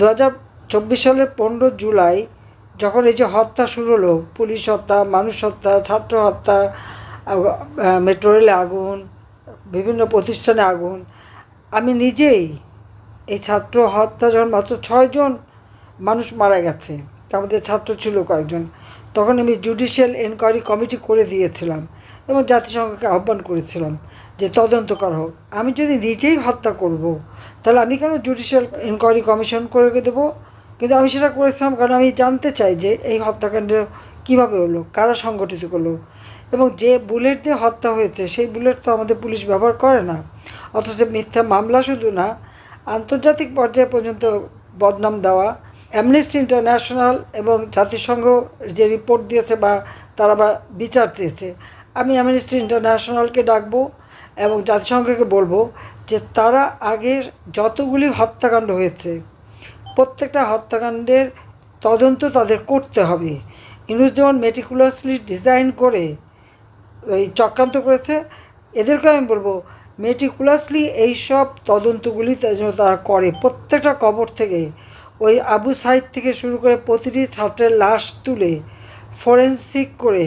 দু হাজার চব্বিশ সালের পনেরো জুলাই যখন এই যে হত্যা শুরু হলো, পুলিশ হত্যা, মানুষ হত্যা, ছাত্র হত্যা মেট্রো রেলে আগুন, বিভিন্ন প্রতিষ্ঠানে আগুন, আমি নিজেই এই ছাত্র হত্যা যখন মাত্র ছয়জন মানুষ মারা গেছে মধ্যে ছাত্র ছিল কয়েকজন, তখন আমি জুডিশিয়াল এনকোয়ারি কমিটি করে দিয়েছিলাম এবং জাতিসংঘকে আহ্বান করেছিলাম। যে তদন্ত করা হোক। আমি যদি নিজেই হত্যা করব, তাহলে আমি কেন জুডিশিয়াল এনকোয়ারি কমিশন করে দেবো? কিন্তু আমি সেটা করেছিলাম কারণ আমি জানতে চাই যে এই হত্যাকাণ্ড কীভাবে হলো, কারা সংগঠিত করল? এবং যে বুলেট দিয়ে হত্যা হয়েছে, সেই বুলেট তো আমাদের পুলিশ ব্যবহার করে না। অথচ মিথ্যা মামলা শুধু না, আন্তর্জাতিক পর্যায়ে পর্যন্ত বদনাম দেওয়া অ্যামনেস্টি ইন্টারন্যাশনাল এবং জাতিসংঘ যে রিপোর্ট দিয়েছে বা তারা বা বিচার চেয়েছে, আমি অ্যামনেস্টি ইন্টারন্যাশনালকে ডাকবো। এবং জাতিসংঘকে বলব যে তারা আগে যতগুলি হত্যাকাণ্ড হয়েছে, প্রত্যেকটা হত্যাকাণ্ডের তদন্ত তাদের করতে হবে। ইনুস যেমন মেটিকুলাসলি ডিজাইন করে ওই চক্রান্ত করেছে, এদেরকে আমি বলব মেটিকুলাসলি এইসব তদন্তগুলি যেন তারা করে। প্রত্যেকটা কবর থেকে ওই আবু সাইদ থেকে শুরু করে প্রতিটি ছাত্রের লাশ তুলে ফরেন্সিক করে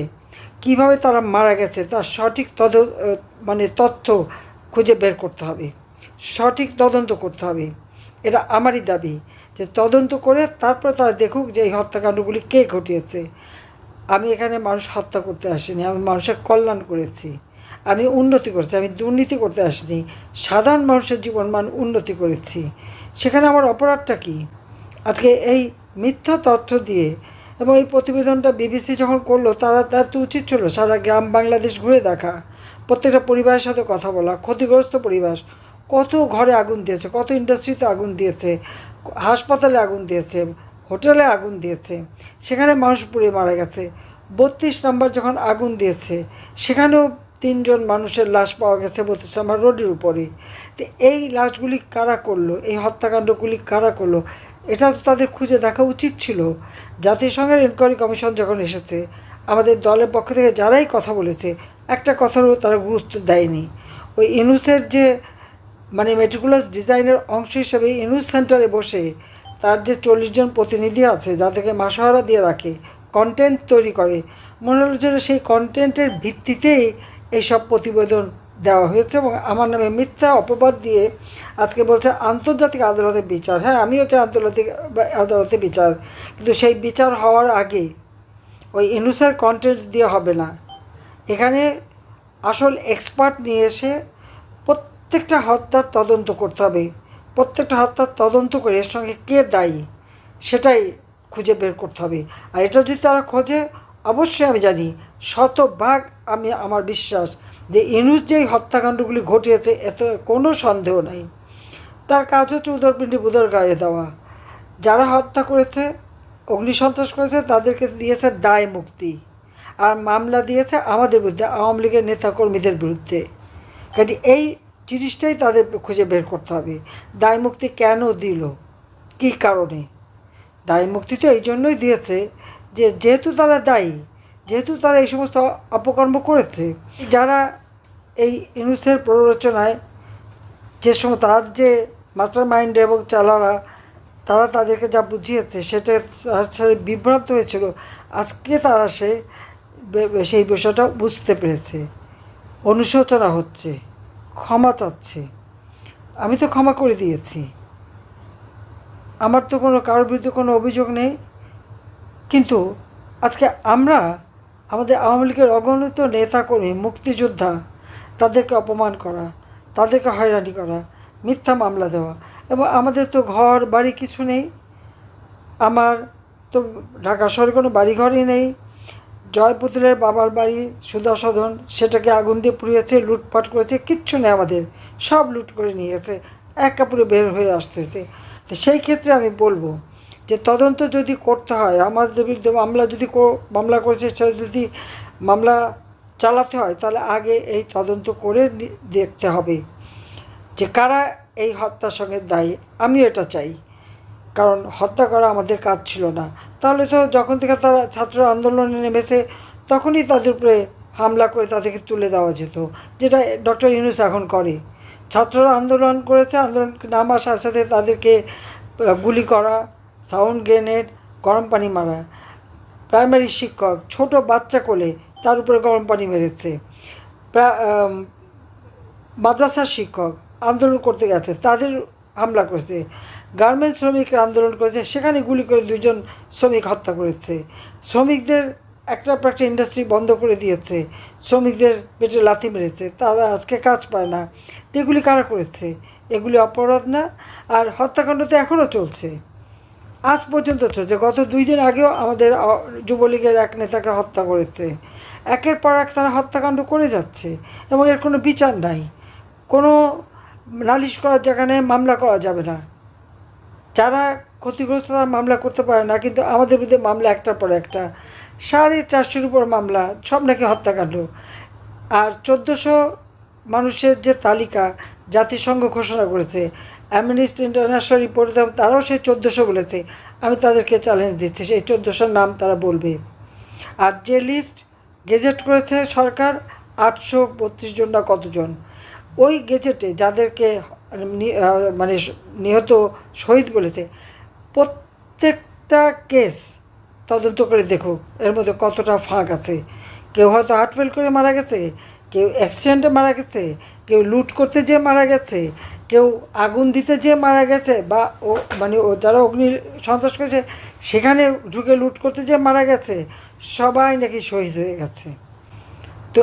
কীভাবে তারা মারা গেছে, তার সঠিক তদ মানে তথ্য খুঁজে বের করতে হবে, সঠিক তদন্ত করতে হবে। এটা আমারই দাবি যে তদন্ত করে তারপর তারা দেখুক যে এই হত্যাকাণ্ডগুলি কে ঘটিয়েছে। আমি এখানে মানুষ হত্যা করতে আসিনি, আমি মানুষের কল্যাণ করেছি, আমি উন্নতি করেছি, আমি দুর্নীতি করতে আসিনি, সাধারণ মানুষের জীবন মান উন্নতি করেছি। সেখানে আমার অপরাধটা কী? আজকে এই মিথ্যা তথ্য দিয়ে এবং এই প্রতিবেদনটা বিবিসি যখন করল, তারা তার তো উচিত ছিল সারা গ্রাম বাংলাদেশ ঘুরে দেখা, প্রত্যেকটা পরিবারের সাথে কথা বলা, ক্ষতিগ্রস্ত পরিবার কত ঘরে আগুন দিয়েছে, কত ইন্ডাস্ট্রিতে আগুন দিয়েছে, হাসপাতালে আগুন দিয়েছে, হোটেলে আগুন দিয়েছে, সেখানে মানুষ পুড়ে মারা গেছে, বত্রিশ নাম্বার যখন আগুন দিয়েছে, সেখানেও তিনজন মানুষের লাশ পাওয়া গেছে বত্রিশ নাম্বার রোডের উপরে তো এই লাশগুলি কারা করল? এই হত্যাকাণ্ডগুলি কারা করল? এটা তো তাদের খুঁজে দেখা উচিত ছিল। জাতিসংঘের এনকোয়ারি কমিশন যখন এসেছে, আমাদের দলের পক্ষ থেকে যারাই কথা বলেছে, একটা কথারও তারা গুরুত্ব দেয়নি। ওই ইনুসের যে মানে মেট্রিকুলাস ডিজাইনের অংশ হিসেবে ইনুস সেন্টারে বসে তার যে চল্লিশ জন প্রতিনিধি আছে যাদেরকে মাসহারা দিয়ে রাখে কন্টেন্ট তৈরি করে, মনে হলো যেন সেই কন্টেন্টের ভিত্তিতেই এইসব প্রতিবেদন দেওয়া হয়েছে এবং আমার নামে মিথ্যা অপবাদ দিয়ে আজকে বলছে আন্তর্জাতিক আদালতে বিচার। হ্যাঁ আমিও চাই আন্তর্জাতিক আদালতে বিচার, কিন্তু সেই বিচার হওয়ার আগে ওই ইনুসের কন্টেন্ট দিয়ে হবে না। এখানে আসল এক্সপার্ট নিয়ে এসে প্রত্যেকটা হত্যার তদন্ত করতে হবে। প্রত্যেকটা হত্যার তদন্ত করে এর সঙ্গে কে দায়ী সেটাই খুঁজে বের করতে হবে। আর এটা যদি তারা খোঁজে, অবশ্যই আমি জানি শতভাগ আমি, আমার বিশ্বাস যে ইনুস যেই হত্যাকাণ্ডগুলি ঘটিয়েছে, এত কোনো সন্দেহ নাই। তার কাজ হচ্ছে উদরপিণ্ডি বুদর গাড়ি দেওয়া। যারা হত্যা করেছে, অগ্নিসন্ত্রাস করেছে, তাদেরকে দিয়েছে দায় মুক্তি। আর মামলা দিয়েছে আমাদের বিরুদ্ধে, আওয়ামী লীগের নেতাকর্মীদের বিরুদ্ধে। কাজে এই জিনিসটাই তাদের খুঁজে বের করতে হবে। দায় মুক্তি কেন দিল? কী কারণে? দায় মুক্তি তো এই জন্যই দিয়েছে যে, যেহেতু তারা দায়ী যেহেতু তারা এই সমস্ত অপকর্ম করেছে, যারা এই ইনুসের প্ররোচনায় যে সময় তার যে মাস্টার মাইন্ড এবং চালারা, তারা তাদেরকে যা বুঝিয়েছে সেটা বিভ্রান্ত হয়েছিল। আজকে তারা সে সেই বিষয়টা বুঝতে পেরেছে। অনুশোচনা হচ্ছে, ক্ষমা চাচ্ছে। আমি তো ক্ষমা করে দিয়েছি। আমার তো কোনো, কারোর বিরুদ্ধে কোনো অভিযোগ নেই। কিন্তু আজকে আমরা আমাদের আওয়ামী লীগের অগণিত নেতাকর্মী, মুক্তিযোদ্ধা, তাদেরকে অপমান করা, তাদেরকে হয়রানি করা, মিথ্যা মামলা দেওয়া এবং আমাদের তো ঘর, বাড়ি কিছু নেই। আমার তো ঢাকা শহরে কোনো বাড়িঘরই নেই। জয় পুতুলের বাবার বাড়ি সুদাসদন সেটাকে আগুন দিয়ে পুড়িয়েছে, লুটপাট করেছে, কিচ্ছু নেই আমাদের। সব লুট করে নিয়ে গেছে। এক কাপড়ে বের হয়ে আসতে হয়েছে। তো সেই ক্ষেত্রে আমি বলব যে তদন্ত যদি করতে হয়, আমাদের বিরুদ্ধে মামলা যদি মামলা করেছে যদি মামলা চালাতে হয়, তাহলে আগে এই তদন্ত করে দেখতে হবে যে কারা এই হত্যার সঙ্গে দায়ী। আমি এটা চাই। কারণ হত্যা করা আমাদের কাজ ছিল না। তাহলে তো যখন থেকে তারা ছাত্র আন্দোলনে নেমেছে, তখনই তাদের উপরে হামলা করে তাদেরকে তুলে দেওয়া যেত, যেটা ডক্টর ইউনুস এখন করে। ছাত্ররা আন্দোলন করেছে, আন্দোলন নামার সাথে সাথে তাদেরকে গুলি করা সাউন্ড গ্রেনেড গরম পানি মারা। প্রাইমারি শিক্ষক, ছোট বাচ্চা কোলে তার উপরে গরম পানি মেরেছে। মাদ্রাসার শিক্ষক আন্দোলন করতে গেছে, তাদের হামলা করেছে। গার্মেন্টস শ্রমিকরা আন্দোলন করেছে, সেখানে গুলি করে দুজন শ্রমিক হত্যা করেছে। শ্রমিকদের একটা পর একটা ইন্ডাস্ট্রি বন্ধ করে দিয়েছে। শ্রমিকদের পেটে লাথি মেরেছে, তারা আজকে কাজ পায় না। এগুলি কারা করেছে? এগুলি অপরাধ না? আর হত্যাকাণ্ড তো এখনও চলছে। আজ পর্যন্ত চলছে গত দুই দিন আগেও আমাদের যুবলীগের এক নেতাকে হত্যা করেছে। একের পর এক তারা হত্যাকাণ্ড করে যাচ্ছে এবং এর কোনো বিচার নাই। কোনো নালিশ করার নেই, মামলা করা যাবে না। যারা ক্ষতিগ্রস্ত তারা মামলা করতে পারে না, কিন্তু আমাদের বিরুদ্ধে মামলা একটার পর একটা। সাড়ে চারশোর উপর মামলা, সব নাকি হত্যাকাণ্ড। আর চোদ্দোশো মানুষের যে তালিকা জাতিসংঘ ঘোষণা করেছে অ্যামনিস্ট ইন্টারন্যাশনাল রিপোর্ট তারাও সেই চোদ্দোশো বলেছে। আমি তাদেরকে চ্যালেঞ্জ দিচ্ছি, সেই চোদ্দোশোর নাম তারা বলবে। আর যে লিস্ট গেজেট করেছে সরকার, আটশো বত্রিশ জন না কতজন? ওই গেজেটে যাদেরকে মানে নিহত শহীদ বলেছে, প্রত্যেকটা কেস তদন্ত করে দেখুক, এর মধ্যে কতটা ফাঁক আছে। কেউ হয়তো হার্ট ফেল করে মারা গেছে, কেউ অ্যাক্সিডেন্টে মারা গেছে, কেউ লুট করতে যেয়ে মারা গেছে কেউ আগুন দিতে যেয়ে মারা গেছে বা ও মানে ও যারা অগ্নি সন্ত্রাস করেছে, সেখানে ঢুকে লুট করতে যেয়ে মারা গেছে, সবাই নাকি শহীদ হয়ে গেছে। তো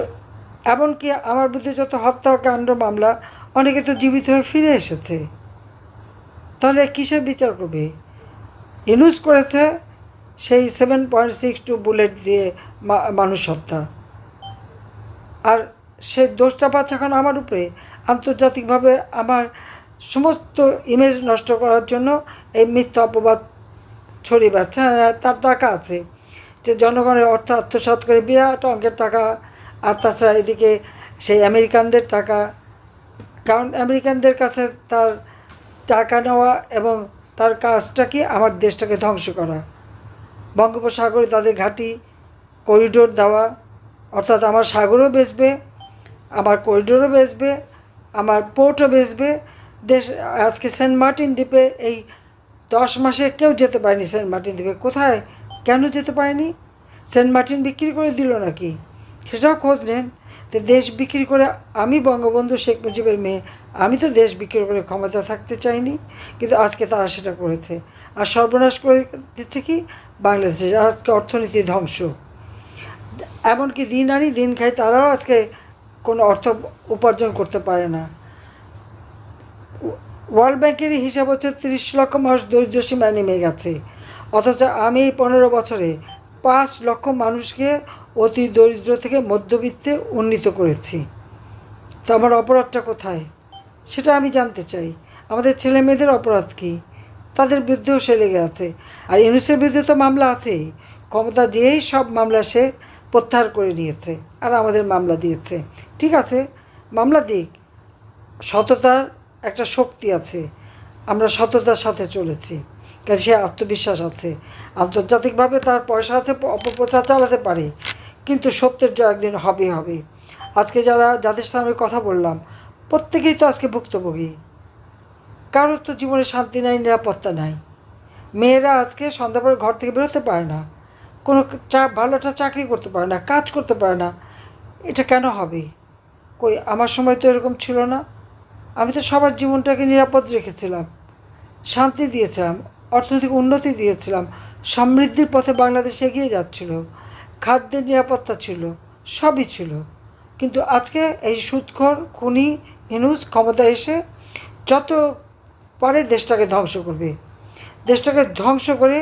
এমনকি আমার বিরুদ্ধে যত হত্যাকাণ্ড মামলা, অনেকে তো জীবিত হয়ে ফিরে এসেছে। তাহলে কিসের বিচার করবে? ইউজ করেছে সেই seven point six two bullet দিয়ে মানুষ হত্যা। আর সে দোষটা পাচ্ছে এখন আমার উপরে। আন্তর্জাতিকভাবে আমার সমস্ত ইমেজ নষ্ট করার জন্য এই মিথ্যা অপবাদ ছড়িয়ে বেড়াচ্ছে। হ্যাঁ, তার টাকা আছে। যে জনগণের অর্থ আত্মসাৎ করে বিরাট অঙ্কের টাকা আর তাছাড়া এদিকে সেই আমেরিকানদের টাকা। কারণ আমেরিকানদের কাছে তার টাকা নেওয়া এবং তার কাজটা কি? আমার দেশটাকে ধ্বংস করা। বঙ্গোপসাগরে তাদের ঘাঁটি করিডোর দেওয়া অর্থাৎ আমার সাগরও বেচবে আমার করিডোরও বেচবে আমার পোর্টও বেচবে। দেশ, আজকে সেন্ট মার্টিন দ্বীপে এই দশ মাসে কেউ যেতে পারেনি সেন্ট মার্টিন দ্বীপে। কোথায়? কেন যেতে পারেনি? সেন্ট মার্টিন বিক্রি করে দিল নাকি? সেটাও খোঁজ নেন। তো দেশ বিক্রি করে, আমি বঙ্গবন্ধু শেখ মুজিবের মেয়ে, আমি তো দেশ বিক্রি করে ক্ষমতা থাকতে চাইনি, কিন্তু আজকে তারা সেটা করেছে। আর সর্বনাশ করে দিচ্ছে কি? বাংলাদেশের আজকে অর্থনীতি ধ্বংস। এমনকি দিন আনি দিন খাই তারাও আজকে কোনো অর্থ উপার্জন করতে পারে না। ওয়ার্ল্ড ব্যাংকেরই হিসাব হচ্ছে তিরিশ লক্ষ মানুষ দরিদ্র সীমায় নেমে গেছে। অথচ আমি এই পনেরো বছরে পাঁচ লক্ষ মানুষকে অতি দরিদ্র থেকে মধ্যবিত্তে উন্নীত করেছি। তো আমার অপরাধটা কোথায়? সেটা আমি জানতে চাই। আমাদের ছেলে মেয়েদের অপরাধ কী? তাদের বিরুদ্ধেও সে লেগে আছে। আর ইউনুসের বিরুদ্ধে তো মামলা আছেই। ক্ষমতা যেই সব মামলা সে প্রত্যাহার করে নিয়েছে আর আমাদের মামলা দিয়েছে। ঠিক আছে, মামলা দিক। সততার একটা শক্তি আছে। আমরা সততার সাথে চলেছি। কাজে সে আত্মবিশ্বাস আছে। আন্তর্জাতিকভাবে তার পয়সা আছে, অপপ্রচার চালাতে পারে। কিন্তু সত্যের জয় একদিন হবে হবে। আজকে যারা যাদের সামনে কথা বললাম, প্রত্যেকেই তো আজকে ভুক্তভোগী। কারোর তো জীবনে শান্তি নাই, নিরাপত্তা নাই। মেয়েরা আজকে সন্ধ্যা পরে ঘর থেকে বেরোতে পারে না। কোনো চা, ভালো একটা চাকরি করতে পারে না, কাজ করতে পারে না, এটা কেন হবে? কই, আমার সময় তো এরকম ছিল না। আমি তো সবার জীবনটাকে নিরাপদ রেখেছিলাম, শান্তি দিয়েছিলাম, অর্থনৈতিক উন্নতি দিয়েছিলাম, সমৃদ্ধির পথে বাংলাদেশ এগিয়ে যাচ্ছিল, খাদ্যের নিরাপত্তা ছিল, সবই ছিল। কিন্তু আজকে এই সুৎখর, খুনি হিনুস ক্ষমতা এসে যত পারে দেশটাকে ধ্বংস করবে। দেশটাকে ধ্বংস করে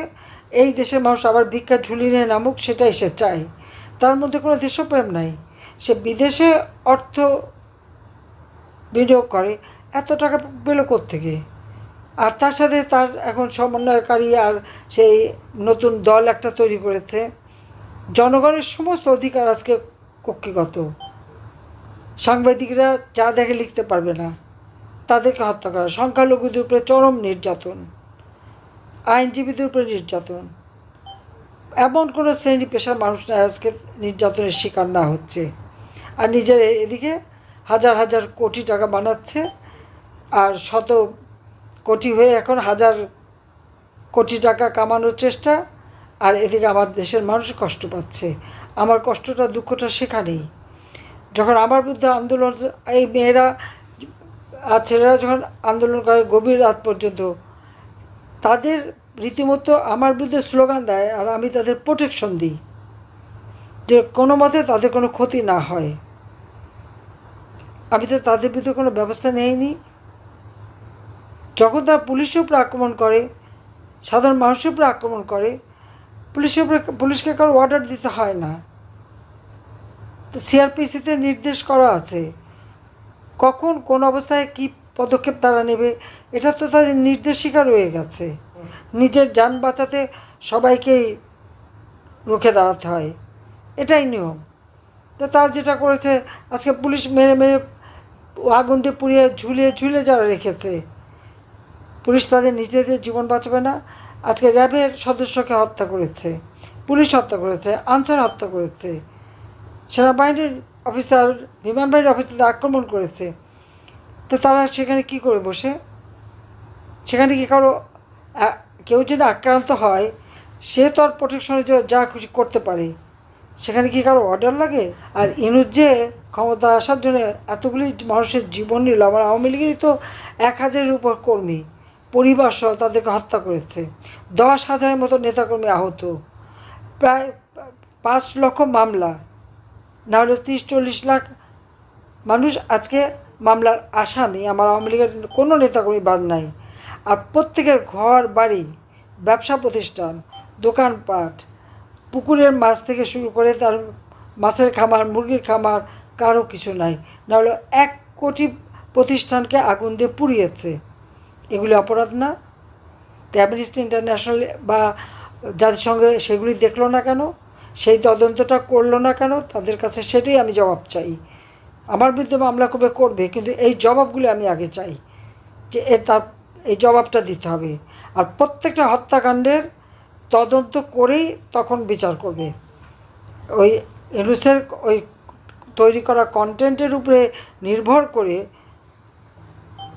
এই দেশের মানুষ আবার ভিক্ষা ঝুলি নিয়ে নামুক, সেটাই সে চায়। তার মধ্যে কোনো দেশপ্রেম নাই। সে বিদেশে অর্থ বিনিয়োগ করে, এত টাকা পেল থেকে আর তার সাথে তার এখন সমন্বয়কারী আর সেই নতুন দল একটা তৈরি করেছে। জনগণের সমস্ত অধিকার আজকে কক্ষিগত। সাংবাদিকরা যা দেখে লিখতে পারবে না, তাদেরকে হত্যা করা, সংখ্যালঘুদের উপরে চরম নির্যাতন। আইনজীবীদের উপরে নির্যাতন। এমন কোনো শ্রেণি পেশার মানুষ না আজকে নির্যাতনের শিকার না হচ্ছে। আর নিজের এদিকে হাজার হাজার কোটি টাকা বানাচ্ছে আর শত কোটি হয়ে এখন হাজার কোটি টাকা কামানোর চেষ্টা আর এদিকে আমার দেশের মানুষ কষ্ট পাচ্ছে। আমার কষ্টটা, দুঃখটা সেখানেই। যখন আমার বিরুদ্ধে আন্দোলন, এই মেয়েরা আর ছেলেরা যখন আন্দোলন করে গভীর রাত পর্যন্ত, তাদের রীতিমতো আমার বিরুদ্ধে স্লোগান দেয় আর আমি তাদের প্রোটেকশন দিই। যে কোনো মতে তাদের কোনো ক্ষতি না হয়। আমি তো তাদের বিরুদ্ধে কোনো ব্যবস্থা নেইনি। যখন তারা পুলিশের উপরে আক্রমণ করে, সাধারণ মানুষের উপরে আক্রমণ করে, পুলিশের উপরে পুলিশকে কারও অর্ডার দিতে হয় না। তো সিআরপিসিতে নির্দেশ করা আছে। কখন কোন অবস্থায় কি পদক্ষেপ তারা নেবে, এটা তো তাদের নির্দেশিকা রয়ে গেছে। নিজের যান বাঁচাতে সবাইকেই রুখে দাঁড়াতে হয়। এটাই নিয়ম। তো তার যেটা করেছে, আজকে পুলিশ মেরে মেরে আগুন দিয়ে পুড়িয়ে ঝুলিয়ে ঝুলে যারা রেখেছে, পুলিশ তাদের নিজেদের জীবন বাঁচাবে না। আজকে র্যাবের সদস্যকে হত্যা করেছে, পুলিশ হত্যা করেছে, আনসার হত্যা করেছে, সেনাবাহিনীর অফিসার, বিমান বাহিনীর অফিসারদের আক্রমণ করেছে। তো তারা সেখানে কি করে বসে? সেখানে কি কারও কেউ যদি আক্রান্ত হয়, সে তো আর প্রোটেকশনে যা খুশি করতে পারে। সেখানে কি কারও অর্ডার লাগে? আর ইনুজ যে ক্ষমতা আসার জন্য এতগুলি মানুষের জীবন নিল, আমার আওয়ামী লীগেরই তো এক হাজারের উপর কর্মী, পরিবার সহ তাদেরকে হত্যা করেছে। দশ হাজারের মতো নেতাকর্মী আহত। প্রায় পাঁচ লক্ষ মামলা না হলে তিরিশ, চল্লিশ লাখ মানুষ আজকে মামলার আসামি। আমার আওয়ামী লীগের কোনো নেতাকর্মী বাদ নাই। আর প্রত্যেকের ঘর, বাড়ি, ব্যবসা প্রতিষ্ঠান দোকানপাট পুকুরের মাছ থেকে শুরু করে তার মাছের খামার, মুরগির খামার, কারও কিছু নাই। না হলো এক কোটি প্রতিষ্ঠানকে আগুন দিয়ে পুড়িয়েছে। এগুলি অপরাধ না। তো ইন্টারন্যাশনাল বা জাতিসংঘে সেগুলি দেখল না কেন? সেই তদন্তটা করল না কেন? তাদের কাছে সেটাই আমি জবাব চাই। আমার বিরুদ্ধে মামলা করবে করবে, কিন্তু এই জবাবগুলি আমি আগে চাই যে এ তার এই জবাবটা দিতে হবে। আর প্রত্যেকটা হত্যাকাণ্ডের তদন্ত করেই তখন বিচার করবে। ওই এনুসের ওই তৈরি করা কন্টেন্টের উপরে নির্ভর করে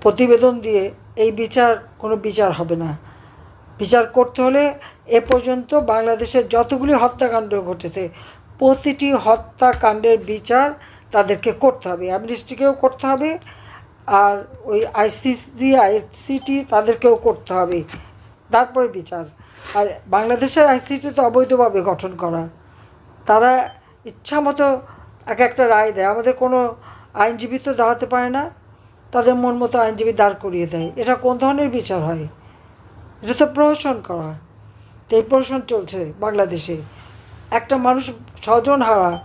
প্রতিবেদন দিয়ে এই বিচার, কোনো বিচার হবে না। বিচার করতে হলে এ পর্যন্ত বাংলাদেশের যতগুলি হত্যাকাণ্ড ঘটেছে, প্রতিটি হত্যাকাণ্ডের বিচার তাদেরকে করতে হবে। অ্যামনিস্টিকেও করতে হবে আর ওই আইসিসি আইসিটি তাদেরকেও করতে হবে। তারপরে বিচার। আর বাংলাদেশের আইসিটি তো অবৈধভাবে গঠন করা। তারা ইচ্ছা মতো এক একটা রায় দেয়। আমাদের কোনো আইনজীবী তো দাঁড়াতে পারে না। তাদের মন মতো আইনজীবী দাঁড় করিয়ে দেয়। এটা কোন ধরনের বিচার হয়? এটা তো প্রহসন করা। তো এই প্রহসন চলছে বাংলাদেশে। একটা মানুষ ছজন হারা,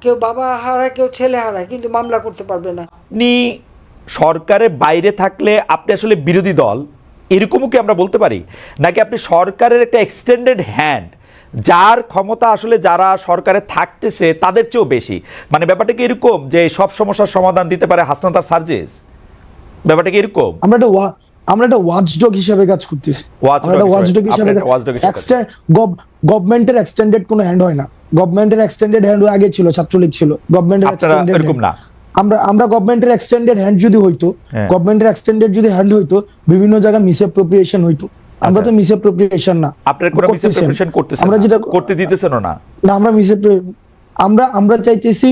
কেউ বাবা হারায়, কেউ ছেলে হারায়, কিন্তু মামলা করতে পারবে না। আপনি সরকারের বাইরে থাকলে আপনি আসলে বিরোধী দল এরকমও কি আমরা বলতে পারি? নাকি আপনি সরকারের একটা এক্সটেন্ডেড হ্যান্ড যার ক্ষমতা আসলে যারা সরকারে থাকতেছে তাদের চেয়েও বেশি? মানে ব্যাপারটা কি এরকম যে সব সমস্যার সমাধান দিতে পারে হাসনাতার সার্জেস? ব্যাপারটা কি এরকম? আমরা একটা আমরা একটা ওয়াচডগ হিসেবে কাজ করতেছি। একটা হিসেবে- ওয়াচডগ হিসেবে গভর্নমেন্টের এক্সটেন্ডেড কোনো হ্যান্ড হয় না। গভর্নমেন্টের এক্সটেন্ডেড হ্যান্ড আগে ছিল ছাত্রলীগ ছিল। গভর্নমেন্টের এক্সটেন্ডেড এরকম না। আমরা আমরা গভর্নমেন্টের এক্সটেন্ডেড হ্যান্ড যদি হইতো হ্যাঁ। গভর্নমেন্টের এক্সটেন্ডেড যদি হ্যান্ড হইতো বিভিন্ন জায়গায় মিসঅ্যাপ্রোপ্রিয়েশন হইতো। আমরা তো মিসঅ্যাপ্রোপ্রিয়েশন না। আপনার কোনো করতেছেন। মিসঅ্যাপ্রিপেশন করতেছেন আমরা যেটা করতে দিতেছেনও না। না আমরা মিসে আমরা আমরা চাইতেছি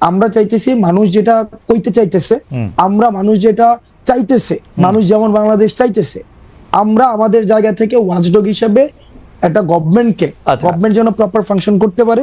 আমরা চাইতেছি মানুষ যেটা কইতে চাইতেছে আমরা মানুষ যেটা চাইতেছে মানুষ যেমন বাংলাদেশ চাইতেছে আমরা আমাদের জায়গা থেকে ওয়াচডগ হিসেবে একটা গভর্নমেন্টকে আচ্ছা। গভর্নমেন্ট যেন প্রপার ফাংশন করতে পারে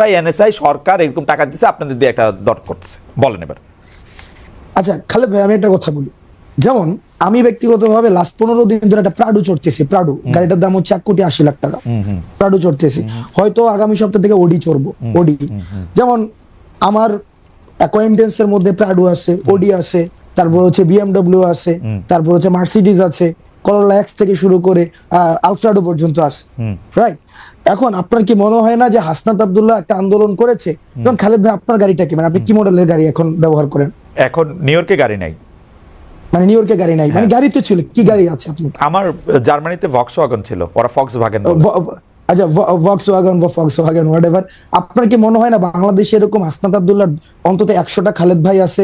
ডিজিএফআই এনএসআই সরকার এরকম টাকা দিচ্ছে আপনাদের দিয়ে একটা দর করতেছে। বলেন এবার। আচ্ছা খালেদ ভাই আমি একটা কথা বলি। যেমন আমি ব্যক্তিগতভাবে লাস্ট পনেরো দিন ধরে একটা প্রাডু চড়তেছি প্রাডু গাড়িটার দাম হচ্ছে এক কোটি আশি লাখ টাকা। প্রাডু চড়তেছি। হয়তো আগামী সপ্তাহ থেকে ওডি চড়বো ওডি যেমন আমার অ্যাকোয়েন্টেন্স এর মধ্যে প্রাডু আছে ওডি আছে তারপর হচ্ছে বিএমডব্লিউ আছে তারপর হচ্ছে মার্সিডিজ আছে করোলা এক্স থেকে শুরু করে আলফ্রাডো পর্যন্ত আছে রাইট এখন আপনার কি মনে হয় না যে হাসনাত আব্দুল্লাহ একটা আন্দোলন করেছে? যেমন খালেদ ভাই আপনার গাড়িটা কি? মানে আপনি কি মডেলের গাড়ি এখন ব্যবহার করেন? এখন নিউ ইয়র্কে গাড়ি নাই। মানে নিউ ইয়র্কে গাড়ি নাই। মানে গাড়ি তো ছিল কি গাড়ি আছে আপনি আমার জার্মানিতে ভক্স ওয়াগন ছিল ওরা ফক্স ভাগেন আচ্ছা ভক্স ওয়াগন বা ফক্স ওয়াগন হোয়াট এভার আপনার কি মনে হয় না বাংলাদেশে এরকম হাসনাত আব্দুল্লাহ অন্তত একশোটা খালেদ ভাই আছে?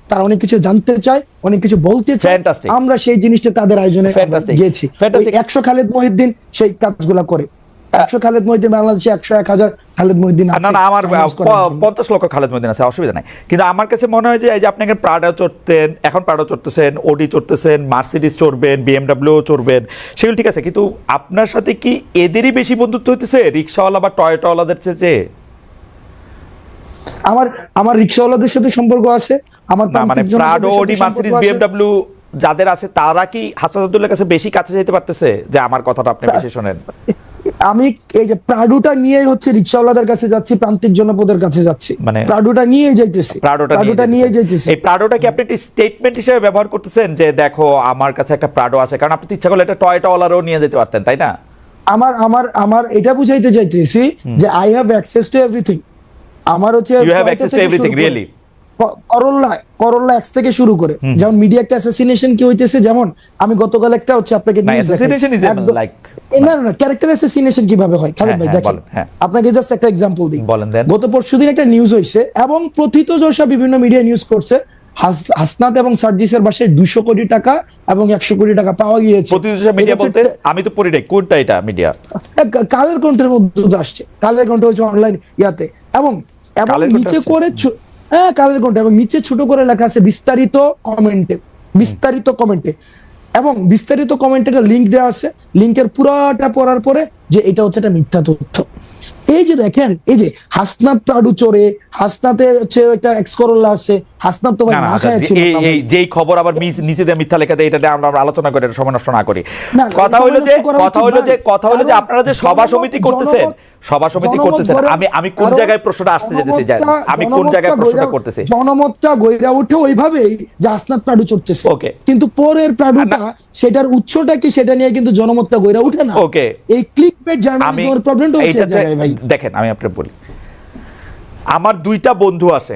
তারা অনেক কিছু জানতে চায় অনেক কিছু বলতে চায়। আমরা সেই জিনিসটা তাদের আয়োজনে গিয়েছি। একশো খালেদ মহিউদ্দিন সেই কাজগুলা করে। একশো খালেদ মহিউদ্দিন বাংলাদেশে একশো এক হাজার খালেদ মহিউদ্দিন না না আমার। পঞ্চাশ লক্ষ খালেদ আছে অসুবিধা নাই। কিন্তু আমার কাছে মনে হয় যে এই যে আপনি প্রাডা চড়তেন এখন প্রাডা চড়তেছেন ওডি চড়তেছেন মার্সিডিস চড়বেন বিএমডাব্লিউ চড়বেন সেগুলো ঠিক আছে। কিন্তু আপনার সাথে কি এদেরই বেশি বন্ধুত্ব হইতেছে রিক্সাওয়ালা বা টয়টাওয়ালাদের চেয়ে? আমার আমার রিক্সাওয়ালাদের সাথে সম্পর্ক আছে আমার মানে প্রাডো মার্সিডিস আছে। যাদের আছে তারা কি হাসান আব্দুল্লাহ কাছে বেশি কাছে যেতে পারতেছে? যে আমার কথাটা আপনি বেশি শোনেন। আমি এই যে প্রাডুটা নিয়ে হচ্ছে রিক্সাওয়ালাদের কাছে যাচ্ছি প্রান্তিক জনপদের কাছে যাচ্ছি। মানে- প্রাডুটা নিয়ে যাইতেছি। প্রাডোটা নিয়ে যাইতেছি। এই প্রাডোটা কি আপনি একটা স্টেটমেন্ট হিসেবে ব্যবহার করতেছেন যে দেখো আমার কাছে একটা প্রাডো আছে কারণ আপনি ইচ্ছা করলে একটা টয়টাওয়ালারও নিয়ে যেতে পারতেন তাই না? আমার আমার আমার এটা বুঝাইতে চাইতেছি যে I have access to everything আমার হচ্ছে you have access to everything really ক- করল্লা করল্লা এক্স থেকে শুরু করে। যেমন মিডিয়া একটা অ্যাসাসিনেশন কি হইতেছে? যেমন আমি গতকাল একটা হচ্ছে আপনাকে না, is a- একদম- like- এ, না না ক্যারেক্টার অ্যাসাসিনেশন কীভাবে হয়? খালেদ হ্যাঁ, ভাই হ্যাঁ, দেখেন। হ্যাঁ। আপনাকে জাস্ট একটা এক্সাম্পল দিই। বলেন দেন। গত পরশুদিন একটা নিউজ হয়েছে এবং প্রথিত যশা বিভিন্ন মিডিয়া নিউজ করছে। হাসনাত এবং সার্জিসের বাসায় দুশো কোটি টাকা এবং একশো কোটি টাকা পাওয়া গিয়েছে। প্রতিদিন মিডিয়া বলতে আমি তো পড়ি নাই কোনটা এটা মিডিয়া কালের কণ্ঠের মধ্যে আসছে। কালের কণ্ঠ হচ্ছে অনলাইন ইয়াতে। এবং এবং নিচে করে হ্যাঁ কালের কণ্ঠ এবং নিচে ছোট করে লেখা আছে বিস্তারিত কমেন্টে বিস্তারিত কমেন্টে এবং বিস্তারিত কমেন্টে একটা লিঙ্ক দেওয়া আছে। লিঙ্কের পুরাটা পড়ার পরে যে এটা হচ্ছে একটা মিথ্যা তথ্য। এই যে দেখেন এই যে হাসনাত প্রাডু চোরে হাসনাতে হচ্ছে একটা এক্সকরোলা আছে হাসনাত তো ভাই না খায় ছিল এই যেই খবর আবার মিস- নিচে দিয়ে মিথ্যা লেখা দেয় আমরা আমরা আলোচনা করে এটা সময় নষ্ট না করি। কথা হলো যে কথা হলো যে কথা হলো যে আপনারা যে সভা সমিতি করতেছেন সভা সমিতি করতেছেন আমি আমি কোন জায়গায় প্রশ্নটা আসতে যেতেছি আমি কোন জায়গায় প্রশ্নটা করতেছি। জনমতটা গইরা উঠে ওইভাবেই যে আসনাত প্রাডু চড়তেছে। Okay. কিন্তু পরের প্রাডুটা সেটার উৎসটা কি সেটা নিয়ে কিন্তু জনমতটা গইরা উঠে না। ওকে। এই ক্লিক বেট জার্নালিজমের প্রবলেমটা হচ্ছে দেখেন আমি আপনাকে বলি। আমার দুইটা বন্ধু আছে।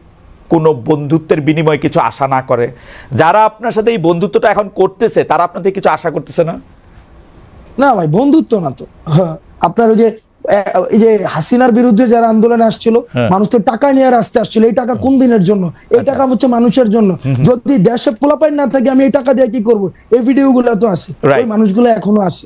কোনো বন্ধুত্বের বিনিময়ে কিছু আশা না করে। যারা আপনার সাথে এই বন্ধুত্বটা এখন করতেছে তারা আপনাদের কিছু আশা করতেছে না? না ভাই বন্ধুত্ব না তো। হ্যাঁ, আপনার ওই যে এই যে হাসিনার বিরুদ্ধে যারা আন্দোলনে আসছিল হ্যাঁ। মানুষ তো টাকা নিয়ে রাস্তায় আসছিল এই টাকা কোন দিনের জন্য? এই টাকা হচ্ছে মানুষের জন্য। যদি দেশে পোলাপাই না থাকে আমি এই টাকা দিয়ে কি করব? এই ভিডিও গুলো তো আছে. ওই মানুষগুলো এখনও আছে।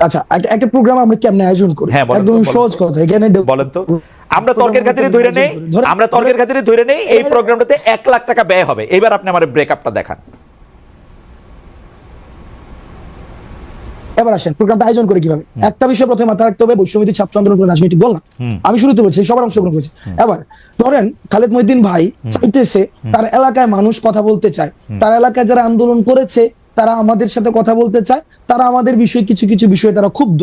আচ্ছা একটা- প্রোগ্রাম আমরা কেমনে আয়োজন করি? হ্যাঁ, একদম সহজ কথা এখানে বলেন তো। আমরা তর্কের খাতিরে ধরে নেই আমরা তর্কের খাতিরে ধরে নেই এই প্রোগ্রামটাতে এক লাখ টাকা ব্যয় হবে। এবার আপনি আমার ব্রেকআপটা দেখান। এবার আসেন প্রোগ্রামটা আয়োজন করে কীভাবে? একটা বিষয় প্রথমে মাথায় রাখতে হবে বৈষম্যবিধি ছাত্র আন্দোলন করে রাজনীতি বললাম আমি শুরুতে বলছি সবার অংশগ্রহণ করেছে। এবার ধরেন খালেদ মহিদ্দিন ভাই চাইতেছে তার এলাকায় মানুষ কথা বলতে চায়। তার এলাকায় যারা আন্দোলন করেছে তারা আমাদের সাথে কথা বলতে চায় তারা আমাদের বিষয়ে কিছু কিছু বিষয়ে তারা ক্ষুব্ধ।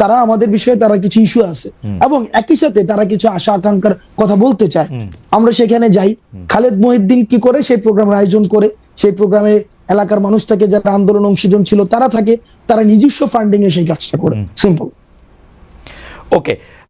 তারা আমাদের বিষয়ে তারা কিছু ইস্যু আছে। এবং একই সাথে তারা কিছু আশা আকাঙ্ক্ষার কথা বলতে চায়। আমরা সেখানে যাই। খালেদ মহিদ্দিন কি করে সেই প্রোগ্রামের আয়োজন করে? সেই প্রোগ্রামে এলাকার মানুষ থাকে যারা আন্দোলন অংশীজন ছিল তারা থাকে। তারা নিজস্ব ফান্ডিং এ সেই কাজটা করে। Simple okay